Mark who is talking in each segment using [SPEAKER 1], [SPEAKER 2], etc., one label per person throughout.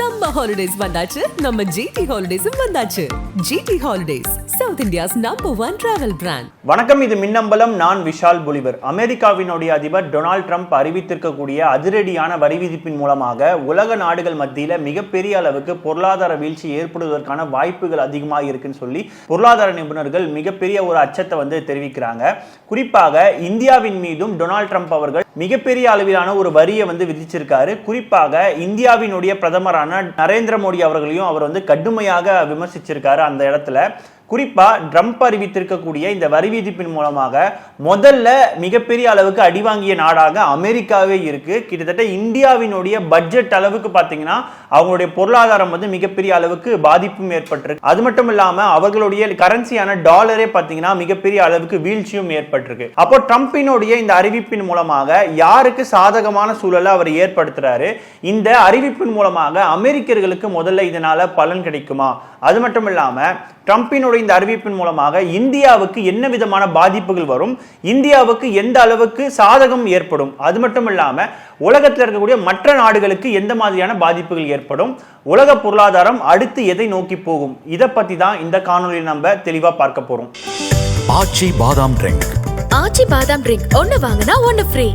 [SPEAKER 1] Summer holidays வந்தாச்சு. நம்ம GT ஹாலிடேஸும் வந்தாச்சு. GT holidays south India's number one travel brand
[SPEAKER 2] வணக்கம் இது மின்னம்பலம். நான் விஷால் புலிவர். அமெரிக்காவினுடைய அதிபர் டொனால்ட் ட்ரம்ப் அறிவித்திருக்கக்கூடிய அதிரடியான வரி விதிப்பின் மூலமாக உலக நாடுகள் மத்தியில் மிகப்பெரிய அளவுக்கு பொருளாதார வீழ்ச்சி ஏற்படுவதற்கான வாய்ப்புகள் அதிகமாக இருக்குன்னு சொல்லி பொருளாதார நிபுணர்கள் மிகப்பெரிய ஒரு அச்சத்தை வந்து தெரிவிக்கிறாங்க. குறிப்பாக இந்தியாவின் மீதும் டொனால்ட் ட்ரம்ப் அவர்கள் மிகப்பெரிய அளவிலான ஒரு வரியை வந்து விதிச்சிருக்காரு. குறிப்பாக இந்தியாவினுடைய பிரதமரான நரேந்திர மோடி அவர்களையும் அவர் வந்து கடுமையாக விமர்சிச்சிருக்காரு அந்த இடத்துல. குறிப்பாக ட்ரம்ப் அறிவித்திருக்கக்கூடிய இந்த வரி விதிப்பின் மூலமாக முதல்ல மிகப்பெரிய அளவுக்கு அடிவாங்கிய நாடாக அமெரிக்காவே இருக்கு. கிட்டத்தட்ட இந்தியாவினுடைய பட்ஜெட் அளவுக்கு பார்த்தீங்கன்னா அவங்களுடைய பொருளாதாரம் வந்து மிகப்பெரிய அளவுக்கு பாதிப்பும் ஏற்பட்டிருக்கு. அது மட்டும் இல்லாம அவர்களுடைய கரன்சியான டாலரே பார்த்தீங்கன்னா மிகப்பெரிய அளவுக்கு வீழ்ச்சியும் ஏற்பட்டிருக்கு. அப்போ ட்ரம்பினுடைய இந்த அறிவிப்பின் மூலமாக யாருக்கு சாதகமான சூழலை அவர் ஏற்படுத்துறாரு? இந்த அறிவிப்பின் மூலமாக அமெரிக்கர்களுக்கு முதல்ல இதனால பலன் கிடைக்குமா? அது மட்டும் இல்லாம ட்ரம்பினுடைய இந்த அறிவிப்பின் மூலமாக இந்தியாவுக்கு என்ன விதமான பாதிப்புகள் வரும்? இந்தியாவுக்கு எந்த அளவுக்கு சாதகம் ஏற்படும்? அது மட்டும் இல்லாம உலகத்தில் இருக்கக்கூடிய மற்ற நாடுகளுக்கு எந்த மாதிரியான பாதிப்புகள் ஏற்படும்? உலக பொருளாதாரம் அடுத்து எதை நோக்கி போகும்? இதை பத்தி தான் இந்த காணொலியில் நம்ம தெளிவா பார்க்க போறோம்.
[SPEAKER 3] ஆச்சி பாதாம் ட்ரிங்க்.
[SPEAKER 4] ஆச்சி பாதாம் ட்ரிங்க் ஒன்னு வாங்கினா ஒன்னு ஃப்ரீ.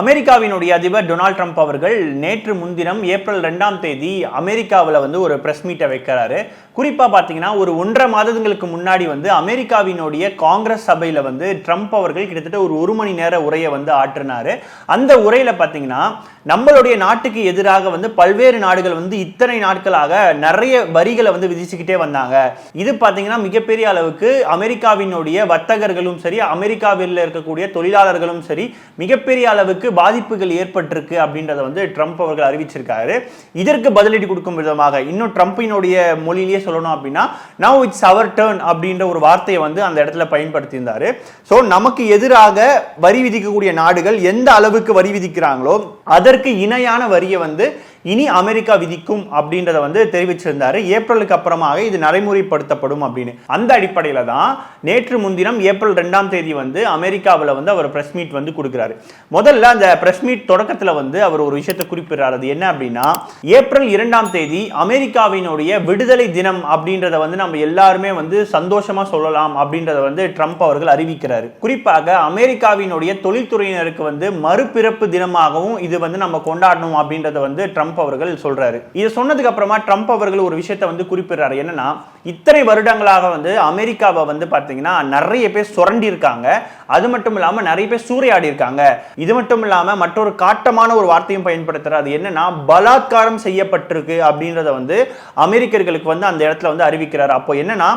[SPEAKER 2] அமெரிக்காவினுடைய அதிபர் டொனால்ட் ட்ரம்ப் அவர்கள் நேற்று முன்தினம் ஏப்ரல் ரெண்டாம் தேதி அமெரிக்காவில் வந்து ஒரு ப்ரெஸ் மீட்டை வைக்கிறாரு. குறிப்பாக பார்த்தீங்கன்னா ஒரு ஒன்றரை மாதங்களுக்கு முன்னாடி வந்து அமெரிக்காவினுடைய காங்கிரஸ் சபையில் வந்து ட்ரம்ப் அவர்கள் கிட்டத்தட்ட ஒரு ஒரு மணி நேர உரையை வந்து ஆற்றினார். அந்த உரையில் பார்த்தீங்கன்னா நம்மளுடைய நாட்டுக்கு எதிராக வந்து பல்வேறு நாடுகள் வந்து இத்தனை நாட்களாக நிறைய வரிகளை வந்து விதிச்சுக்கிட்டே வந்தாங்க. இது பார்த்தீங்கன்னா மிகப்பெரிய அளவுக்கு அமெரிக்காவினுடைய வர்த்தகர்களும் சரி அமெரிக்காவில் இருக்கக்கூடிய தொழிலாளர்களும் சரி மிகப்பெரிய அளவுக்கு பாதிப்புகள் ஏற்பட்டிருக்கு அப்படின்றத வந்து ட்ரம்ப் அவர்கள் அறிவிச்சிருக்காரு. இதற்கு பதிலடி கொடுக்கும் விதமாக இன்னும் ட்ரம்பினுடைய மொழியிலேயே சொல்லணும் அப்படின்னா நவ் இட்ஸ் அவர் டேர்ன் அப்படின்ற ஒரு வார்த்தையை வந்து அந்த இடத்துல பயன்படுத்தியிருந்தாரு. ஸோ நமக்கு எதிராக வரி விதிக்கக்கூடிய நாடுகள் எந்த அளவுக்கு வரி விதிக்கிறாங்களோ அதற்கு இணையான வரியை வந்து இனி அமெரிக்கா விதிக்கும் அப்படின்றத வந்து தெரிவிச்சிருந்தாரு. ஏப்ரலுக்கு அப்புறமாக இது நடைமுறைப்படுத்தப்படும் அப்படின்னு. அந்த அடிப்படையில் தான் நேற்று முன்தினம் ஏப்ரல் ரெண்டாம் தேதி வந்து அமெரிக்காவில் வந்து அவர் பிரஸ் மீட் வந்து கொடுக்குறாரு. முதல்ல அந்த பிரஸ் மீட் தொடக்கத்தில் வந்து அவர் ஒரு விஷயத்தை குறிப்பிடுறாரு. அது என்ன அப்படின்னா ஏப்ரல் இரண்டாம் தேதி அமெரிக்காவினுடைய விடுதலை தினம் அப்படின்றத வந்து நம்ம எல்லாருமே வந்து சந்தோஷமா சொல்லலாம் அப்படின்றத வந்து ட்ரம்ப் அவர்கள் அறிவிக்கிறார். குறிப்பாக அமெரிக்காவினுடைய தொழில்துறையினருக்கு வந்து மறுபிறப்பு தினமாகவும் இது வந்து நம்ம கொண்டாடணும் அப்படின்றத வந்து ட்ரம்ப் அவர்கள் சொல்றாரு. இதை சொன்னதுக்கு அப்புறமா ட்ரம்ப் அவர்கள் ஒரு விஷயத்தை வந்து குறிப்பிடுறாரு. என்னன்னா இத்தனை வருடங்களாக வந்து அமெரிக்காவை வந்து பாத்தீங்கன்னா நிறைய பேர் சுரண்டி இருக்காங்க அது மட்டும் இல்லாம நிறைய பேர் சூறையாடி இருக்காங்க இது மட்டும் இல்லாம மற்றொரு காட்டமான ஒரு வார்த்தையும் பயன்படுத்துறாரு. என்னன்னா பலாத்காரம் செய்யப்பட்டிருக்கு அப்படின்றத வந்து அமெரிக்கர்களுக்கு வந்து அந்த இடத்துல வந்து அறிவிக்கிறார். அப்போ என்னன்னா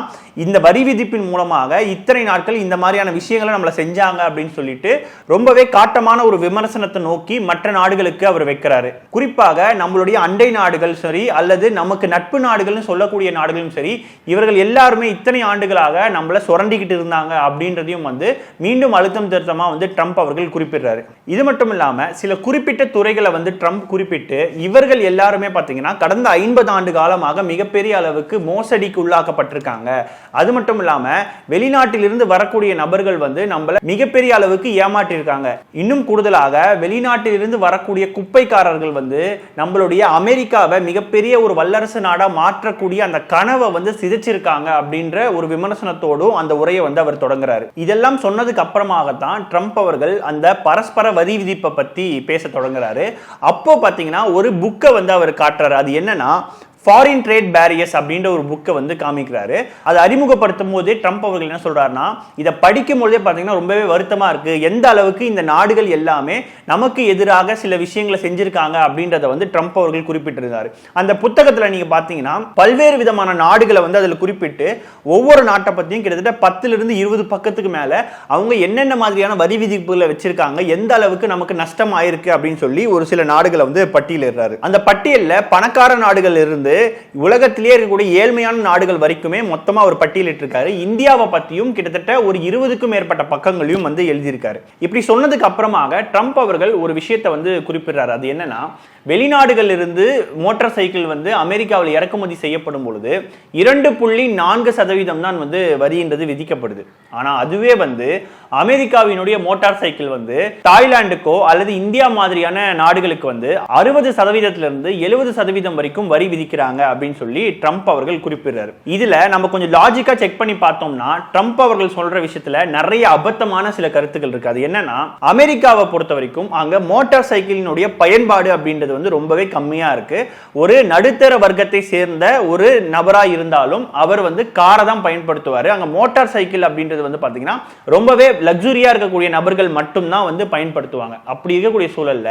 [SPEAKER 2] இந்த வரி விதிப்பின் மூலமாக இத்தனை நாட்கள் இந்த மாதிரியான விஷயங்களை நம்மள செஞ்சாங்க அப்படின்னு சொல்லிட்டு ரொம்பவே காட்டமான ஒரு விமர்சனத்தை நோக்கி மற்ற நாடுகளுக்கு அவர் வைக்கிறாரு. குறிப்பாக நம்மளுடைய அண்டை நாடுகள் சரி அல்லது நமக்கு நட்பு நாடுகள்னு சொல்லக்கூடிய நாடுகளும் சரி இவர்கள் எல்லாருமே இத்தனை ஆண்டுகளாக நம்மளை சுரண்டிக்கிட்டு இருந்தாங்க அப்படின்றதையும் வந்து மீண்டும் அழுத்தம் திருத்தமாக வந்து ட்ரம்ப் அவர்கள் குறிப்பிடுறாரு. இது மட்டும் இல்லாமல் சில குறிப்பிட்ட துறைகளை வந்து ட்ரம்ப் குறிப்பிட்டு இவர்கள் எல்லாருமே பார்த்தீங்கன்னா கடந்த ஐம்பது ஆண்டு காலமாக மிகப்பெரிய அளவுக்கு மோசடிக்கு உள்ளாக்கப்பட்டிருக்காங்க. அது மட்டும் இல்லாமல் வெளிநாட்டிலிருந்து வரக்கூடிய நபர்கள் வந்து நம்மளை மிகப்பெரிய அளவுக்கு ஏமாற்றிருக்காங்க இன்னும் கூடுதலாக வெளிநாட்டிலிருந்து வரக்கூடிய குப்பைக்காரர்கள் வந்து நம்ம நம்மளுடைய அமெரிக்காவை மிகப்பெரிய ஒரு வல்லரசு நாடாக மாற்றக்கூடிய அந்த கனவை வந்து சிதைச்சிருக்காங்க அப்படின்ற ஒரு விமர்சனத்தோடும் அந்த உரையை வந்து அவர் தொடங்குறாரு. இதெல்லாம் சொன்னதுக்கு அப்புறமாகத்தான் ட்ரம்ப் அவர்கள் அந்த பரஸ்பர வரி விதிப்பை பத்தி பேச தொடங்குறாரு. அப்போ பாத்தீங்கன்னா ஒரு புக்கை வந்து அவர் காட்டுறாரு. அது என்னன்னா ஃபாரின் ட்ரேட் பேரியர்ஸ் அப்படின்ற ஒரு புக்கை வந்து காமிக்கிறாரு. அதை அறிமுகப்படுத்தும் போதே ட்ரம்ப் அவர்கள் என்ன சொல்றாருன்னா இதை படிக்கும் பொழுதே பார்த்தீங்கன்னா ரொம்பவே வருத்தமா இருக்கு. எந்த அளவுக்கு இந்த நாடுகள் எல்லாமே நமக்கு எதிராக சில விஷயங்களை செஞ்சிருக்காங்க அப்படின்றத வந்து ட்ரம்ப் அவர்கள் குறிப்பிட்டிருந்தாரு. அந்த புத்தகத்தில் நீங்க பார்த்தீங்கன்னா பல்வேறு விதமான நாடுகளை வந்து அதில் குறிப்பிட்டு ஒவ்வொரு நாட்டை பற்றியும் கிட்டத்தட்ட பத்துல இருந்து இருபது பக்கத்துக்கு மேல அவங்க என்னென்ன மாதிரியான வரி விதிப்புகளை வச்சிருக்காங்க எந்த அளவுக்கு நமக்கு நஷ்டம் ஆயிருக்கு அப்படின்னு சொல்லி ஒரு சில நாடுகளை வந்து பட்டியலிடுறாரு. அந்த பட்டியலில் பணக்கார நாடுகள் இருந்து உலகத்திலேயே இருக்கக்கூடிய ஏழ்மையான நாடுகள் வரைக்குமே மொத்தமா அவர் பட்டியலிட்டிருக்காரு. இந்தியாவை பத்தியும் கிட்டத்தட்ட ஒரு இருபதுக்கும் மேற்பட்ட பக்கங்களையும் வந்து எழுதியிருக்காரு. இப்படி சொன்னதுக்கு அப்புறமாக ட்ரம்ப் அவர்கள் ஒரு விஷயத்தை வந்து குறிப்பிடுறாரு. அது என்னன்னா வெளிநாடுகளில் இருந்து மோட்டார் சைக்கிள் வந்து அமெரிக்காவில் இறக்குமதி செய்யப்படும் பொழுது இரண்டு புள்ளி நான்கு சதவீதம் தான் வந்து வரின்றது விதிக்கப்படுது. ஆனால் அதுவே வந்து அமெரிக்காவினுடைய மோட்டார் சைக்கிள் வந்து தாய்லாந்துக்கோ அல்லது இந்தியா மாதிரியான நாடுகளுக்கு வந்து அறுபது சதவீதத்திலிருந்து எழுபது சதவீதம் வரைக்கும் வரி விதிக்கிறாங்க அப்படின்னு சொல்லி ட்ரம்ப் அவர்கள் குறிப்பிடுறாரு. இதுல நம்ம கொஞ்சம் லாஜிக்கா செக் பண்ணி பார்த்தோம்னா ட்ரம்ப் அவர்கள் சொல்ற விஷயத்துல நிறைய அபத்தமான சில கருத்துக்கள் இருக்கு. அது என்னன்னா அமெரிக்காவை பொறுத்த வரைக்கும் அங்க மோட்டார் சைக்கிளினுடைய பயன்பாடு அப்படின்றது வந்து ரொம்பவே கம்மியா இருக்கு. ஒரு நடுத்தர வர்க்கத்தை சேர்ந்த ஒரு நபரா இருந்தாலும் அவர் வந்து காரை தான் பயன்படுத்துவார். அங்க மோட்டார் சைக்கிள் அப்படின்றது வந்து பாத்தீங்கன்னா ரொம்பவே லக்ஸுரியா இருக்கக்கூடிய நபர்கள் மட்டும்தான் வந்து பயன்படுத்துவாங்க. அப்படி இருக்கக்கூடிய சூழல்ல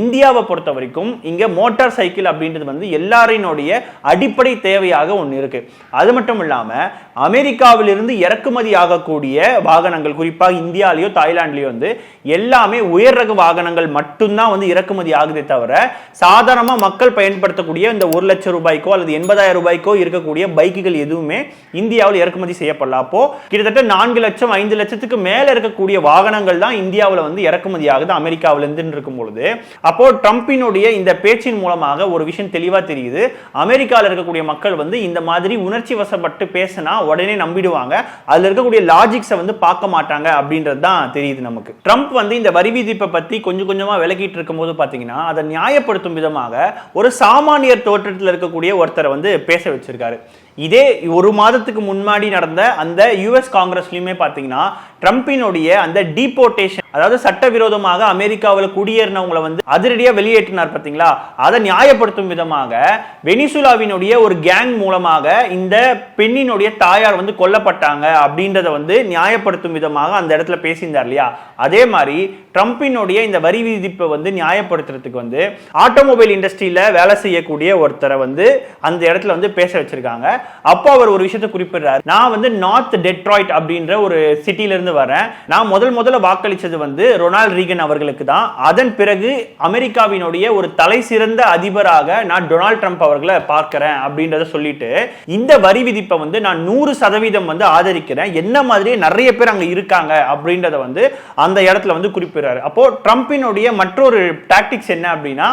[SPEAKER 2] இந்தியாவை பொறுத்த வரைக்கும் இங்க மோட்டார் சைக்கிள் அப்படின்றது வந்து எல்லாரினுடைய அடிப்படை தேவையாக ஒன்று இருக்கு. அது மட்டும் இல்லாம அமெரிக்காவிலிருந்து இறக்குமதி ஆகக்கூடிய வாகனங்கள் குறிப்பாக இந்தியாலேயோ தாய்லாந்துலயோ வந்து எல்லாமே உயர் ரக வாகனங்கள் மட்டும்தான் வந்து இறக்குமதி ஆகுதே தவிர சாதாரணமா மக்கள் பயன்படுத்தக்கூடிய இந்த ஒரு லட்சம் ரூபாய்க்கோ அல்லது எண்பதாயிரம் ரூபாய்க்கோ இருக்கக்கூடிய பைக்குகள் எதுவுமே இந்தியாவில் இறக்குமதி செய்யப்படல. அப்போ கிட்டத்தட்ட நான்கு லட்சம் ஐந்து லட்சத்துக்கு மேல இருக்கக்கூடிய வாகனங்கள் தான் இந்தியாவில் வந்து இறக்குமதி ஆகுது அமெரிக்காவில இருந்து இருக்கும் பொழுது. அப்போ ட்ரம்பினுடைய இந்த பேச்சின் மூலமாக ஒரு விஷயம் தெளிவா தெரியுது. அமெரிக்காவில் இருக்கக்கூடிய மக்கள் வந்து இந்த மாதிரி உணர்ச்சி வசப்பட்டு பேசினா உடனே நம்பிடுவாங்க. அதுல இருக்கக்கூடிய லாஜிக்ஸை வந்து பார்க்க மாட்டாங்க அப்படின்றது தான் தெரியுது நமக்கு. ட்ரம்ப் வந்து இந்த வரி விதிப்பை பத்தி கொஞ்சம் கொஞ்சமா விலகிட்டு இருக்கும்போது பாத்தீங்கன்னா அதை நியாயப்படுத்தும் விதமாக ஒரு சாமானியர் தோற்றத்தில் இருக்கக்கூடிய ஒருத்தரை வந்து பேச வச்சிருக்காரு. இதே ஒரு மாதத்துக்கு முன்னாடி நடந்த அந்த யுஎஸ் காங்கிரஸ்லயுமே பாத்தீங்கன்னா ட்ரம்பினுடைய அந்த டீபோர்டேஷன் அதாவது சட்டவிரோதமாக அமெரிக்காவில் குடியேறினவங்களை வந்து அதிரடியா வெளியேற்றினார் பாத்தீங்களா அதை நியாயப்படுத்தும் விதமாக வெனிசுலாவினுடைய ஒரு கேங் மூலமாக இந்த பெண்ணினுடைய தாயார் வந்து கொல்லப்பட்டாங்க அப்படின்றத வந்து நியாயப்படுத்தும் விதமாக அந்த இடத்துல பேசியிருந்தார் இல்லையா? அதே மாதிரி ட்ரம்பினுடைய இந்த வரி விதிப்பை வந்து நியாயப்படுத்துறதுக்கு வந்து ஆட்டோமொபைல் இண்டஸ்ட்ரியில வேலை செய்யக்கூடிய ஒருத்தரை வந்து அந்த இடத்துல வந்து பேச வச்சிருக்காங்க. அப்போ அவர் ஒரு விஷயத்தை குறிப்பிடுறாரு. நான் வந்து நார்த் டெட்ராய்ட் அப்படின்ற ஒரு சிட்டில இருந்து வரேன். நான் முதல் முதல்ல வாக்களிச்சது வந்து ரொனால்ட் ரீகன் அவர்களுக்கு தான். அதன் பிறகு அமெரிக்காவினுடைய ஒரு தலை சிறந்த அதிபராக நான் டொனால்ட் ட்ரம்ப் அவர்களை பார்க்கிறேன் அப்படின்றத சொல்லிட்டு இந்த வரி விதிப்பை வந்து நான் நூறு சதவீதம் வந்து ஆதரிக்கிறேன். என்ன மாதிரியே நிறைய பேர் அங்க இருக்காங்க அப்படின்றத வந்து அந்த இடத்துல வந்து குறிப்பிடுறாரு. அப்போ ட்ரம்பினுடைய மற்றொரு டாக்டிக்ஸ் என்ன அப்படின்னா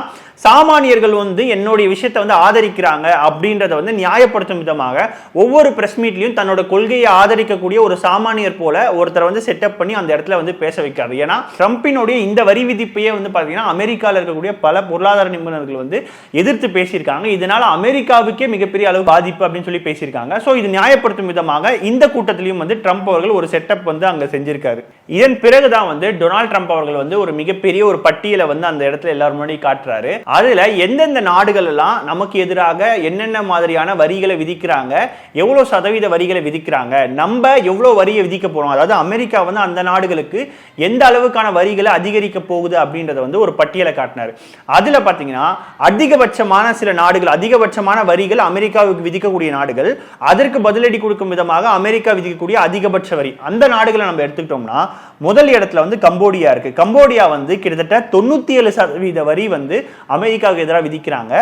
[SPEAKER 2] சாமானியர்கள் வந்து என்னுடைய விஷயத்தை வந்து ஆதரிக்கிறாங்க அப்படின்றத வந்து நியாயப்படுத்தும் விதமாக ஒவ்வொரு பிரஸ் மீட்லையும் தன்னோட கொள்கையை ஆதரிக்கக்கூடிய ஒரு சாமானியர் போல ஒருத்தரை வந்து செட்டப் பண்ணி அந்த இடத்துல வந்து பேச வைக்கிறாரு. ஏன்னா ட்ரம்பினுடைய இந்த வரி விதிப்பையே வந்து பார்த்தீங்கன்னா அமெரிக்காவில் இருக்கக்கூடிய பல பொருளாதார நிபுணர்கள் வந்து எதிர்த்து பேசியிருக்காங்க. இதனால அமெரிக்காவுக்கே மிகப்பெரிய அளவு பாதிப்பு அப்படின்னு சொல்லி பேசியிருக்காங்க. ஸோ இது நியாயப்படுத்தும் விதமாக இந்த கூட்டத்திலையும் வந்து ட்ரம்ப் அவர்கள் ஒரு செட்டப் வந்து அங்கே செஞ்சிருக்காரு. இதன் பிறகுதான் வந்து டொனால்ட் ட்ரம்ப் அவர்கள் வந்து ஒரு மிகப்பெரிய ஒரு பட்டியலை வந்து அந்த இடத்துல எல்லாரும் முன்னாடி காட்டுறாரு. அதில் எந்தெந்த நாடுகள் எல்லாம் நமக்கு எதிராக என்னென்ன மாதிரியான வரிகளை விதிக்கிறாங்க எவ்வளோ சதவீத வரிகளை விதிக்கிறாங்க நம்ம எவ்வளோ வரியை விதிக்க போகிறோம் அதாவது அமெரிக்கா வந்து அந்த நாடுகளுக்கு எந்த அளவுக்கான வரிகளை அதிகரிக்க போகுது அப்படின்றத வந்து ஒரு பட்டியலை காட்டினார். அதில் பார்த்தீங்கன்னா அதிகபட்சமான சில நாடுகள் அதிகபட்சமான வரிகள் அமெரிக்காவுக்கு விதிக்கக்கூடிய நாடுகள் அதற்கு பதிலடி கொடுக்கும் விதமாக அமெரிக்கா விதிக்கக்கூடிய அதிகபட்ச வரி. அந்த நாடுகளை நம்ம எடுத்துக்கிட்டோம்னா முதல் இடத்துல வந்து கம்போடியா இருக்கு. கம்போடியா வந்து கிட்டத்தட்ட தொண்ணூத்தி ஏழு சதவீத வரி வந்து அமெரிக்காவுக்கு எதிராக விதிக்கிறாங்க.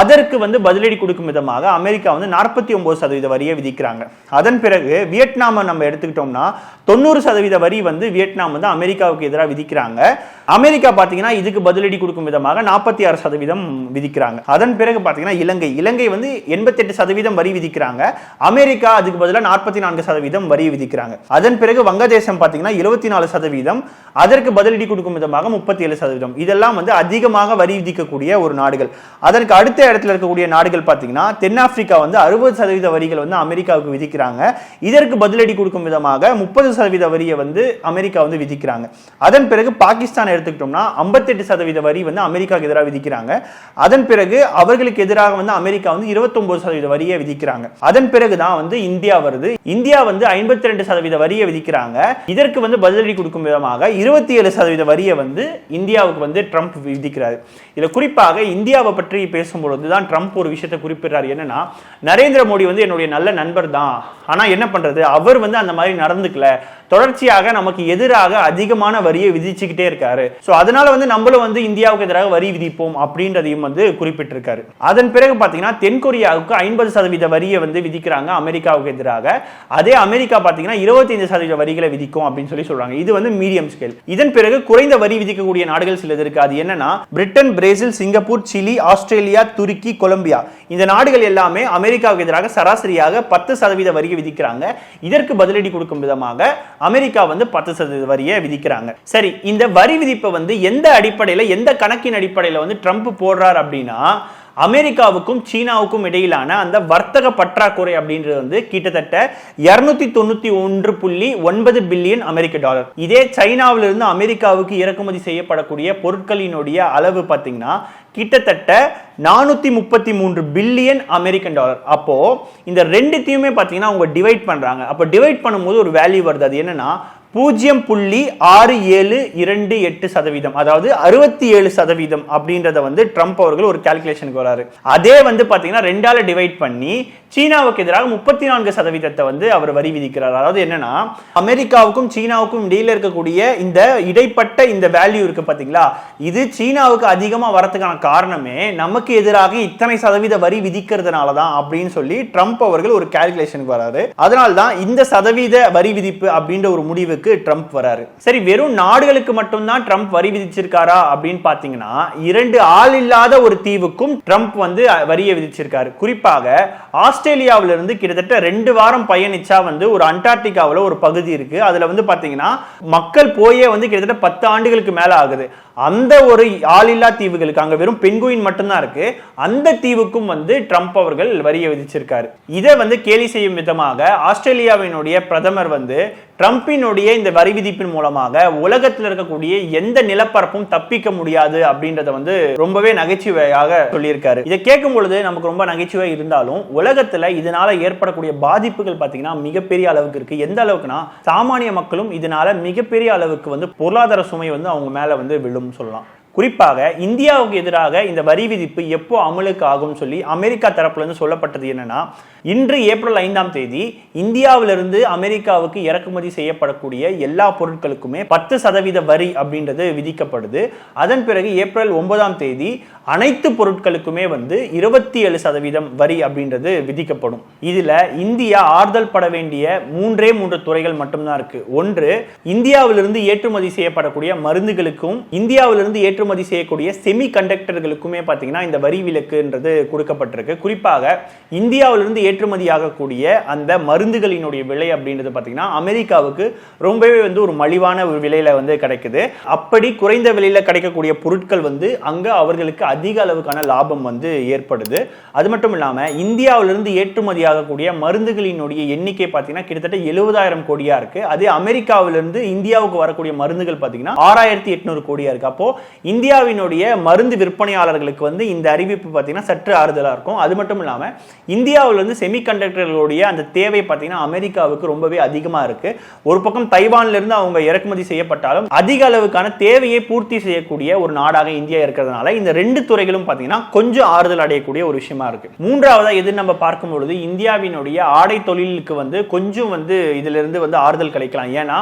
[SPEAKER 2] அதற்கு வந்து பதிலடி கொடுக்கும் விதமாக அமெரிக்கா வந்து நாற்பத்தி ஒன்பது சதவீத வரியை விதிக்கிறாங்க. அதன் பிறகு வியட்நாமை நம்ம எடுத்துக்கிட்டோம்னா தொண்ணூறு சதவீத வரி வந்து வியட்நாம் வந்து அமெரிக்காவுக்கு எதிராக விதிக்கிறாங்க. அமெரிக்கா பாத்தீங்கன்னா இதுக்கு பதிலடி கொடுக்கும் விதமாக நாற்பத்தி ஆறு சதவீதம் விதிக்கிறாங்க. அதன் பிறகு பாத்தீங்கன்னா இலங்கை. இலங்கை வந்து எண்பத்தெட்டு சதவீதம் வரி விதிக்கிறாங்க. அமெரிக்கா அதுக்கு பதிலாக நாற்பத்தி நான்கு சதவீதம் வரி விதிக்கிறாங்க. அதன் பிறகு வங்கதேசம் பார்த்தீங்கன்னா இருபத்தி நாலு சதவீதம். அதற்கு பதிலடி கொடுக்கும் விதமாக முப்பத்தி ஏழு சதவீதம். இதெல்லாம் வந்து அதிகமாக வரி விதிக்கக்கூடிய ஒரு நாடுகள். அதற்கு அடுத்த இடத்துல இருக்கக்கூடிய நாடுகள் பாத்தீங்கன்னா தென்னாப்பிரிக்கா வந்து அறுபது சதவீத வரிகள் வந்து அமெரிக்காவுக்கு விதிக்கிறாங்க. இதற்கு பதிலடி கொடுக்கும் விதமாக முப்பது சதவீத வரியை வந்து அமெரிக்கா வந்து விதிக்கிறாங்க. அதன் பிறகு பாகிஸ்தான் எடுத்துக்கிட்டோம்னா ஐம்பத்தெட்டு சதவீத வரி வந்து அமெரிக்காவுக்கு எதிராக விதிக்கிறாங்க. அதன் பிறகு அவர்களுக்கு எதிராக வந்து அமெரிக்கா வந்து இருபத்தொன்பது சதவீத வரியை விதிக்கிறாங்க. அதன் பிறகு தான் வந்து இந்தியா வருது. இந்தியா வந்து ஐம்பத்தி ரெண்டு சதவீத வரியை விதிக்கிறாங்க. இதற்கு வந்து பதிலடி கொடுக்கும் விதமாக இருபத்தி ஏழு சதவீத வரியை வந்து இந்தியாவுக்கு வந்து ட்ரம்ப் விதிக்கிறாரு. இதில் குறிப்பாக இந்தியாவை பற்றி பேசும்பொழுது தான் ட்ரம்ப் ஒரு விஷயத்தை குறிப்பிடுறாரு. என்னன்னா நரேந்திர மோடி வந்து என்னுடைய நல்ல நண்பர் தான் ஆனா என்ன பண்றது? அவர் வந்து அந்த மாதிரி நடந்துக்கல. தொடர்ச்சியாக நமக்கு எதிராக அதிகமான வரியை விதிச்சுக்கிட்டே இருக்காரு. ஸோ அதனால வந்து நம்மளும் வந்து இந்தியாவுக்கு எதிராக வரி விதிப்போம் அப்படின்றதையும் வந்து குறிப்பிட்டிருக்காரு. அதன் பிறகு பார்த்தீங்கன்னா தென்கொரியாவுக்கு ஐம்பது சதவீத வரியை வந்து விதிக்கிறாங்க அமெரிக்காவுக்கு எதிராக. அதே அமெரிக்கா பார்த்தீங்கன்னா இருபத்தைந்து சதவீத வரிகளை விதிக்கும் அப்படின்னு சொல்லி சொல்றாங்க. இது வந்து மீடியம் ஸ்கேல் இதன் பிறகு குறைந்த வரி விதிக்கக்கூடிய நாடுகள் சிலது இருக்கு. அது என்னன்னா Britain Brazil Singapore Chile Australia துருக்கி கொலம்பியா. இந்த நாடுகள் எல்லாமே அமெரிக்காவுக்கு எதிராக சராசரியாக பத்து சதவீத வரியை விதிக்கிறாங்க. இதற்கு பதிலடி கொடுக்கும் விதமாக அமெரிக்கா வந்து பத்து சதவீத வரியை விதிக்கிறாங்க. சரி இந்த வரி விதிப்பை வந்து எந்த அடிப்படையில் எந்த கணக்கின் அடிப்படையில் வந்து ட்ரம்ப் போடுறார் அப்படின்னா அமெரிக்காவுக்கும் சீனாவுக்கும் இடையிலான அந்த வர்த்தக பற்றாக்குறை அப்படின்றது வந்து கிட்டத்தட்ட இருநூத்தி தொண்ணூத்தி ஒன்று புள்ளி ஒன்பது பில்லியன் அமெரிக்க டாலர். இதே சைனாவிலிருந்து அமெரிக்காவுக்கு இறக்குமதி செய்யப்படக்கூடிய பொருட்களினுடைய அளவு பார்த்தீங்கன்னா கிட்டத்தட்ட நானூத்தி முப்பத்தி மூன்று பில்லியன் அமெரிக்கன் டாலர். அப்போ இந்த ரெண்டுத்தையுமே பார்த்தீங்கன்னா அவங்க டிவைட் பண்றாங்க. அப்போ டிவைட் பண்ணும்போது ஒரு வேல்யூ வருது. அது என்னன்னா பூஜ்ஜியம் புள்ளி ஆறு ஏழு இரண்டு எட்டு சதவீதம். அதாவது அறுபத்தி ஏழு சதவீதம் அப்படின்றத வந்து ட்ரம்ப் அவர்கள் ஒரு கால்குலேஷனுக்கு வராரு. அதே வந்து பாத்தீங்கன்னா ரெண்டால டிவைட் பண்ணி சீனாவுக்கு எதிராக முப்பத்தி நான்கு சதவீதத்தை வந்து அவர் வரி விதிக்கிறார். அதாவது என்னன்னா அமெரிக்காவுக்கும் சீனாவுக்கும் இடையில இருக்கக்கூடிய இந்த இடைப்பட்ட இந்த வேல்யூ இருக்கு பாத்தீங்களா? இது சீனாவுக்கு அதிகமா வரதுக்கான காரணமே நமக்கு எதிராக இத்தனை சதவீத வரி விதிக்கிறதுனால தான் அப்படின்னு சொல்லி ட்ரம்ப் அவர்கள் ஒரு கேல்குலேஷனுக்கு வராரு. அதனால தான் இந்த சதவீத வரி விதிப்பு அப்படின்ற ஒரு முடிவுக்கு ட்ரம்ப் வராரு. சரி வெறும் நாடுகளுக்கு மட்டும்தான் ட்ரம்ப் வரி விதிச்சிருக்காரா அப்படின்னு பாத்தீங்கன்னா இரண்டு ஆள் இல்லாத ஒரு தீவுக்கும் ட்ரம்ப் வந்து வரியை விதிச்சிருக்காரு. குறிப்பாக ஆஸ்திரேலியாவிலிருந்து கிட்டத்தட்ட ரெண்டு வாரம் பயணிச்சா வந்து ஒரு அண்டார்டிகாவில் ஒரு பகுதி இருக்கு. அதுல வந்து பாத்தீங்கன்னா மக்கள் போயே வந்து கிட்டத்தட்ட பத்து ஆண்டுகளுக்கு மேல ஆகுது. அந்த ஒரு ஆளில்லா தீவுகளுக்கு அங்க வெறும் பெண்குயின் மட்டும்தான் இருக்கு. அந்த தீவுக்கும் வந்து ட்ரம்ப் அவர்கள் வரியை விதிச்சிருக்காரு. இதை வந்து கேலி செய்யும் விதமாக ஆஸ்திரேலியாவினுடைய பிரதமர் வந்து ட்ரம்பினுடைய இந்த வரி விதிப்பின் மூலமாக உலகத்தில் இருக்கக்கூடிய எந்த நிலப்பரப்பும் தப்பிக்க முடியாது அப்படின்றத வந்து ரொம்பவே நகைச்சுவையாக சொல்லியிருக்காரு. இதை கேட்கும் பொழுது நமக்கு ரொம்ப நகைச்சுவை இருந்தாலும் உலகத்துல இதனால ஏற்படக்கூடிய பாதிப்புகள் பாத்தீங்கன்னா மிகப்பெரிய அளவுக்கு இருக்கு. எந்த அளவுக்குனா சாமானிய மக்களும் இதனால மிகப்பெரிய அளவுக்கு வந்து பொருளாதார சுமை வந்து அவங்க மேல வந்து விழும். சொல்லலாம். குறிப்பாக இந்தியாவுக்கு எதிராக இந்த வரி விதிப்பு எப்போ அமலுக்கு ஆகும் சொல்லி அமெரிக்கா தரப்புலேருந்து சொல்லப்பட்டது என்னன்னா இன்று ஏப்ரல் ஐந்தாம் தேதி இந்தியாவிலிருந்து அமெரிக்காவுக்கு இறக்குமதி செய்யப்படக்கூடிய எல்லா பொருட்களுக்குமே பத்து சதவீத வரி அப்படின்றது விதிக்கப்படுது. அதன் பிறகு ஏப்ரல் ஒன்பதாம் தேதி அனைத்து பொருட்களுக்குமே வந்து இருபத்தி ஏழு சதவீதம் வரி அப்படின்றது விதிக்கப்படும். இதுல இந்தியா ஆறுதல் பட வேண்டிய மூன்றே மூன்று துறைகள் மட்டும்தான் இருக்கு. ஒன்று இந்தியாவிலிருந்து ஏற்றுமதி செய்யப்படக்கூடிய மருந்துகளுக்கும் இந்தியாவிலிருந்து ஏற்றுமதி செய்யக்கூடிய செமி கண்டக்டர்களுக்குமே பார்த்தீங்கன்னா இந்த வரி விலக்குன்றது கொடுக்கப்பட்டிருக்கு. குறிப்பாக இந்தியாவிலிருந்து ஏற்றுமதியாகக்கூடிய அந்த மருந்துகளினுடைய விலை அப்படின்றது பார்த்தீங்கன்னா அமெரிக்காவுக்கு ரொம்பவே வந்து ஒரு மலிவான ஒரு விலையில வந்து கிடைக்குது. அப்படி குறைந்த விலையில கிடைக்கக்கூடிய பொருட்கள் வந்து அங்க அவர்களுக்கு அதிக அளவுக்கான லாபம் வந்து ஏற்படுது. அது மட்டும் இல்லாம இந்தியாவிலிருந்து ஏற்றுமதி ஆகக்கூடிய மருந்துகளினுடைய எண்ணிக்கை பார்த்தீங்கன்னா கிட்டத்தட்ட எழுபதாயிரம் கோடியா இருக்கு. அதே அமெரிக்காவிலிருந்து இந்தியாவுக்கு வரக்கூடிய மருந்துகள் பார்த்தீங்கன்னா ஆறாயிரத்தி எட்நூறு கோடியா இருக்கு. அப்போ இந்தியாவினுடைய மருந்து விற்பனையாளர்களுக்கு வந்து இந்த அறிவிப்பு பார்த்தீங்கன்னா சற்று ஆறுதலாக இருக்கும். அது மட்டும் இல்லாமல் இந்தியாவிலிருந்து செமிகண்டக்டர்களுடைய அந்த தேவை பார்த்தீங்கன்னா அமெரிக்காவுக்கு ரொம்பவே அதிகமா இருக்கு. ஒரு பக்கம் தைவான்ல இருந்து அவங்க இறக்குமதி செய்யப்பட்டாலும் அதிக அளவுக்கான தேவையை பூர்த்தி செய்யக்கூடிய ஒரு நாடாக இந்தியா இருக்கிறதுனால இந்த ரெண்டு துறைகளும் பார்த்தீங்கன்னா கொஞ்சம் ஆறுதல் அடையக்கூடிய ஒரு விஷயமா இருக்கு. மூன்றாவதா எது நம்ம பார்க்கும் பொழுது இந்தியாவினுடைய ஆடை தொழிலுக்கு வந்து கொஞ்சம் வந்து இதுல இருந்து வந்து ஆறுதல் கிடைக்கலாம். ஏன்னா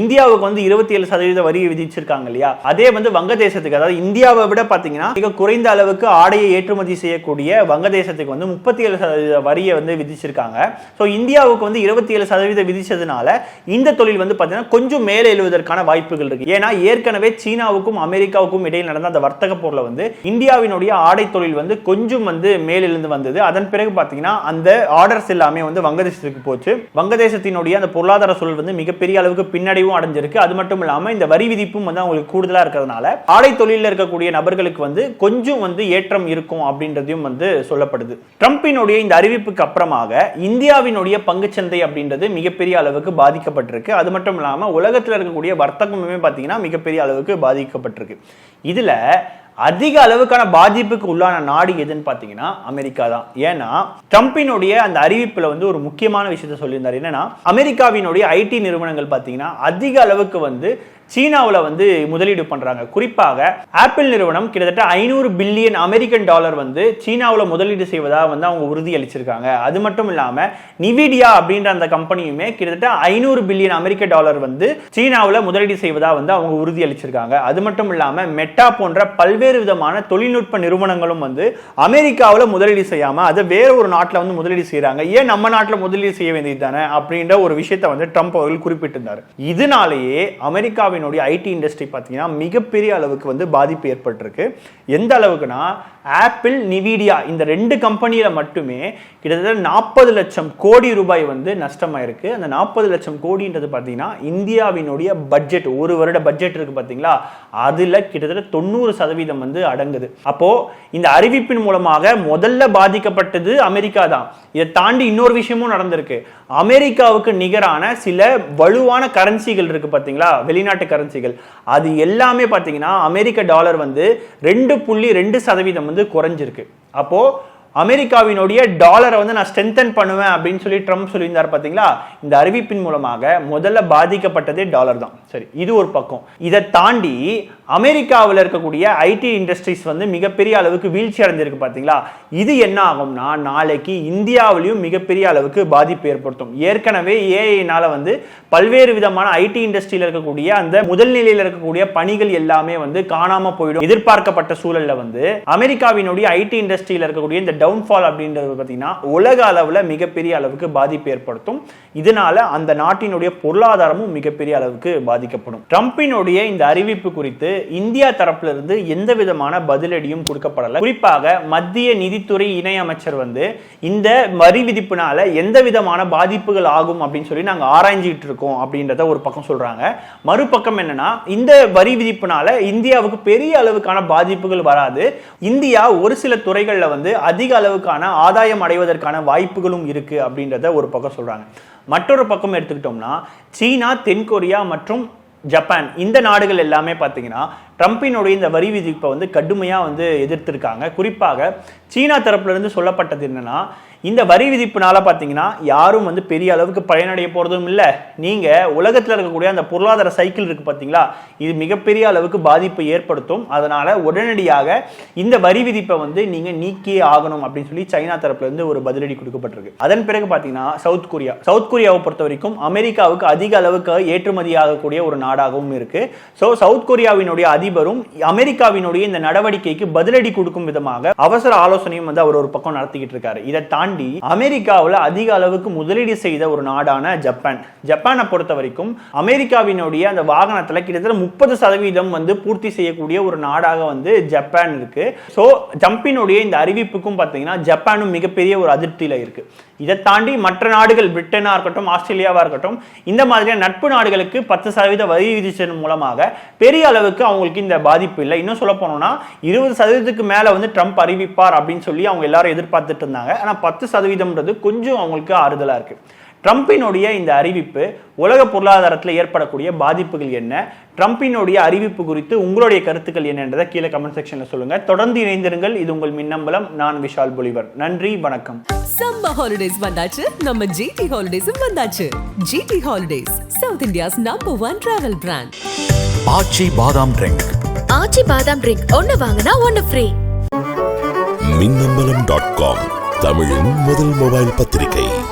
[SPEAKER 2] இந்தியாவுக்கு வந்து இருபத்தி ஏழு சதவீத வரி விதிச்சிருக்காங்க இல்லையா? அதே வந்து வங்கதேசத்துக்கு அதாவது இந்தியாவை விட பாத்தீங்கன்னா மிக குறைந்த அளவுக்கு ஆடையை ஏற்றுமதி செய்யக்கூடிய வங்கதேசத்துக்கு வந்து முப்பத்தி ஏழு சதவீத வரியை வந்து விதிச்சிருக்காங்க. ஸோ இந்தியாவுக்கு வந்து இருபத்தி ஏழு சதவீதம் விதிச்சதுனால இந்த தொழில் வந்து பார்த்தீங்கன்னா கொஞ்சம் மேலே எழுவதற்கான வாய்ப்புகள் இருக்கு. ஏன்னா ஏற்கனவே சீனாவுக்கும் அமெரிக்காவுக்கும் இடையில் நடந்த அந்த வர்த்தக போர்ல வந்து இந்தியாவினுடைய ஆடை தொழில் வந்து கொஞ்சம் வந்து மேலெழுந்து வந்தது. அதன் பிறகு பார்த்தீங்கன்னா அந்த ஆர்டர்ஸ் எல்லாமே வந்து வங்கதேசத்துக்கு போச்சு. வங்கதேசத்தினுடைய அந்த பொருளாதார சூழல் வந்து மிகப்பெரிய அளவுக்கு பின்னடைவும் அடைஞ்சிருக்கு. அது மட்டும் இல்லாமல் இந்த வரி விதிப்பும் வந்து அவங்களுக்கு கூடுதலாக இருக்கிறதுனால ஆடை தொழிலில் இருக்கக்கூடிய நபர்களுக்கு வந்து கொஞ்சம் வந்து ஏற்றம் இருக்கும் அப்படின்றதையும் வந்து சொல்லப்படுது. ட்ரம்பினுடைய இந்த அறிவிப்புக்கு அப்புறமாக இந்தியாவினுடைய பங்குச்சந்தை அப்படின்றது மிகப்பெரிய அளவுக்கு பாதிக்கப்பட்டிருக்கு. அது மட்டும் இல்லாமல் உலகத்தில் இருக்கக்கூடிய வர்த்தகமுமே பார்த்தீங்கன்னா மிகப்பெரிய அளவுக்கு பாதிக்கப்பட்டிருக்கு. இதில் அதிக அளவுக்கான பாதிப்புக்கு உள்ளான நாடு எதுன்னு பார்த்தீங்கன்னா அமெரிக்கா தான். ஏன்னா ட்ரம்பினுடைய அந்த அறிவிப்பில் வந்து ஒரு முக்கியமான விஷயத்த சொல்லியிருந்தார். என்னன்னா அமெரிக்காவினுடைய ஐடி நிறுவனங்கள் பார்த்தீங்கன்னா அதிக அளவுக்கு வந்து சீனாவில் வந்து முதலீடு பண்றாங்க. குறிப்பாக ஆப்பிள் நிறுவனம் கிட்டத்தட்ட ஐநூறு பில்லியன் அமெரிக்கன் டாலர் வந்து சீனாவுல முதலீடு செய்வதாக வந்து அவங்க உறுதி அளிச்சிருக்காங்க அது மட்டும் இல்லாமல் நிவிடியா அப்படின்ற அந்த கம்பெனியுமே கிட்டத்தட்ட ஐநூறு பில்லியன் அமெரிக்க டாலர் வந்து சீனாவுல முதலீடு செய்வதாக வந்து அவங்க உறுதி அளிச்சிருக்காங்க அது மட்டும் இல்லாமல் மெட்டா போன்ற பல்வேறு விதமான தொழில்நுட்ப நிறுவனங்களும் வந்து அமெரிக்காவில் முதலீடு செய்யாமல் அதை வேற ஒரு நாட்டில் வந்து முதலீடு செய்கிறாங்க ஏன் நம்ம நாட்டில் முதலீடு செய்ய வேண்டியது தானே அப்படின்ற ஒரு விஷயத்தை வந்து ட்ரம்ப் அவர்கள் குறிப்பிட்டிருந்தார். இதனாலேயே அமெரிக்காவினுடைய ஐடி இண்டஸ்ட்ரி பார்த்தீங்கன்னா மிகப்பெரிய அளவுக்கு வந்து பாதிப்பு ஏற்பட்டிருக்கு. எந்த அளவுக்குன்னா ஆப்பிள் நிவிடியா இந்த ரெண்டு கம்பெனியில் மட்டுமே கிட்டத்தட்ட நாற்பது லட்சம் கோடி ரூபாய் வந்து நஷ்டமாயிருக்கு. அந்த நாற்பது லட்சம் கோடின்றது பார்த்தீங்கன்னா இந்தியாவினுடைய பட்ஜெட் ஒரு வருட பட்ஜெட் இருக்கு பார்த்தீங்களா? அதில் கிட்டத்தட்ட தொண்ணூறு சதவீதம் வந்து அடங்குது. அப்போ இந்த அறிவிப்பின் மூலமாக முதல்ல பாதிக்கப்பட்டது அமெரிக்கா தான். இதை தாண்டி இன்னொரு விஷயமும் நடந்திருக்கு. அமெரிக்காவுக்கு நிகரான சில வலுவான கரன்சிகள் இருக்கு பார்த்தீங்களா? வெளிநாட்டு கரன்சிகள் அது எல்லாமே பார்த்தீங்கன்னா அமெரிக்க டாலர் வந்து ரெண்டு புள்ளி ரெண்டு சதவீதம் வந்து குறைஞ்சிருக்கு. அப்போ அமெரிக்காவினுடைய டாலரை வந்து நான் ஸ்ட்ரென்தன் பண்ணுவேன் அப்படின்னு சொல்லி ட்ரம்ப் சொல்லியிருந்தார் பார்த்தீங்களா? இந்த அறிவிப்பின் மூலமாக முதல்ல பாதிக்கப்பட்டதே டாலர் தான். சரி இது ஒரு பக்கம். இதை தாண்டி அமெரிக்காவில் இருக்கக்கூடிய ஐடி இண்டஸ்ட்ரீஸ் வந்து மிகப்பெரிய அளவுக்கு வீழ்ச்சி அடைஞ்சிருக்கு பார்த்தீங்களா? இது என்ன ஆகும்னா நாளைக்கு இந்தியாவிலையும் மிகப்பெரிய அளவுக்கு பாதிப்பு ஏற்படுத்தும். ஏற்கனவே ஏஐனால வந்து பல்வேறு விதமான ஐடி இண்டஸ்ட்ரியில் இருக்கக்கூடிய அந்த முதல் நிலையில் இருக்கக்கூடிய பணிகள் எல்லாமே வந்து காணாமல் போயிடும். எதிர்பார்க்கப்பட்ட சூழலில் வந்து அமெரிக்காவினுடைய ஐடி இண்டஸ்ட்ரியில் இருக்கக்கூடிய இந்த டவுன்ஃபால் அப்படின்றது பார்த்தீங்கன்னா உலக அளவில் மிகப்பெரிய அளவுக்கு பாதிப்பு ஏற்படுத்தும். இதனால அந்த நாட்டினுடைய பொருளாதாரமும் மிகப்பெரிய அளவுக்கு பாதிக்கப்படும். ட்ரம்பினுடைய இந்த அறிவிப்பு குறித்து இந்தியா தரப்பிலிருந்து எந்த விதமான பதிலடியும் கொடுக்கப்படலை. குறிப்பாக மத்திய நிதித்துறை இணை அமைச்சர் வந்து இந்த வரி விதிப்புனால எந்த விதமான பாதிப்புகள் ஆகும் அப்படின்னு சொல்லி நாங்கள் ஆராய்ஞ்சிட்டு இருக்கோம் அப்படின்றத ஒரு பக்கம் சொல்றாங்க. மறுபக்கம் என்னன்னா இந்த வரி விதிப்புனால இந்தியாவுக்கு பெரிய அளவுக்கான பாதிப்புகள் வராது. இந்தியா ஒரு சில துறைகளில் வந்து அதிக அளவுக்கான ஆதாயம் அடைவதற்கான வாய்ப்புகளும் இருக்கு அப்படின்றத ஒரு பக்கம் சொல்றாங்க. மற்றொரு பக்கம் எடுத்துக்கிட்டோம்னா சீனா தென்கொரியா மற்றும் ஜப்பான் இந்த நாடுகள் எல்லாமே பார்த்தீங்கன்னா ட்ரம்பினுடைய இந்த வரி விதிப்பை வந்து கடுமையாக வந்து எதிர்த்திருக்காங்க. குறிப்பாக சீனா தரப்புல இருந்து சொல்லப்பட்டது என்னன்னா இந்த வரி விதிப்புனால பார்த்தீங்கன்னா யாரும் வந்து பெரிய அளவுக்கு பயனடைய போகிறதும் இல்லை. நீங்கள் உலகத்தில் இருக்கக்கூடிய அந்த பொருளாதார சைக்கிள் இருக்குது பார்த்தீங்களா இது மிகப்பெரிய அளவுக்கு பாதிப்பை ஏற்படுத்தும். அதனால் உடனடியாக இந்த வரி விதிப்பை வந்து நீங்கள் நீக்கியே ஆகணும் அப்படின்னு சொல்லி சைனா தரப்புலேருந்து ஒரு பதிலடி கொடுக்கப்பட்டிருக்கு. அதன் பிறகு பார்த்தீங்கன்னா சவுத் கொரியா. சவுத் கொரியாவை பொறுத்த வரைக்கும் அமெரிக்காவுக்கு அதிக அளவுக்கு ஏற்றுமதி ஆகக்கூடிய ஒரு நாடாகவும் இருக்குது ஸோ சவுத் கொரியாவினுடைய அதிபரும் அமெரிக்காவினுடைய இந்த நடவடிக்கைக்கு பதிலடி கொடுக்கும் விதமாக அவசர ஆலோசனையும் வந்து அவர் ஒரு பக்கம் நடத்திக்கிட்டு இருக்காரு. இதை தாண்டி அமெரிக்காவில் அதிக அளவுக்கு முதலீடு செய்த ஒரு நாடான ஜப்பான். ஜப்பானை பொறுத்த வரைக்கும் அமெரிக்காவினுடைய அந்த வாகனத்தில் கிட்டத்தட்ட முப்பது சதவீதம் வந்து பூர்த்தி செய்யக்கூடிய ஒரு நாடாக வந்து ஜப்பான் இருக்கு. ஸோ ஜம்பினுடைய இந்த அறிவிப்புக்கும் பார்த்தீங்கன்னா ஜப்பானும் மிகப்பெரிய ஒரு அதிருப்தியில் இருக்கு. இதை தாண்டி மற்ற நாடுகள் பிரிட்டனாக இருக்கட்டும் ஆஸ்திரேலியாவாக இருக்கட்டும் இந்த மாதிரியான நட்பு நாடுகளுக்கு பத்து சதவீத வரி விதிச்சதன் மூலமாக பெரிய அளவுக்கு அவங்களுக்கு இந்த பாதிப்பு இல்லை. இன்னும் சொல்ல போனோம்னா இருபது சதவீதத்துக்கு மேலே வந்து ட்ரம்ப் அறிவிப்பார் அப்படின்னு சொல்லி அவங்க எல்லாரும் எதிர்பார்த்துட்டு இருந்தாங்க. ஆனால் பத்து சதவீதம்ன்றது கொஞ்சம் அவங்களுக்கு ஆறுதலாக இருக்குது ட்ரம்பினுடைய இந்த அறிவிப்பு உலக பொருளாதாரத்தில் ஏற்படக்கூடிய பாதிப்புகள் என்ன? ட்ரம்பினுடைய அறிவிப்பு குறித்து உங்களுடைய கருத்துக்கள் என்னன்றதை கீழே கமெண்ட் செக்ஷன்ல சொல்லுங்க. தொடர்ந்து இணைந்திருங்கள். இது உங்கள் மின்னம்பலம். நான் விஷால் பொலிவர். நன்றி வணக்கம்.
[SPEAKER 1] சம்மர் ஹாலிடேஸ் வந்தாச்சு. நம்ம ஜிடி ஹாலிடேஸும் வந்தாச்சு. GT holidays south India's number one travel brand
[SPEAKER 3] Aachi badam drink
[SPEAKER 4] Aachi பாதாம் ட்ரிங்க் ஒன்னு வாங்கினா ஒன்னு ஃப்ரீ
[SPEAKER 5] மின்னம்பலம் டாட் காம் தமிழின் முதல் மொபைல் பத்திரிகை.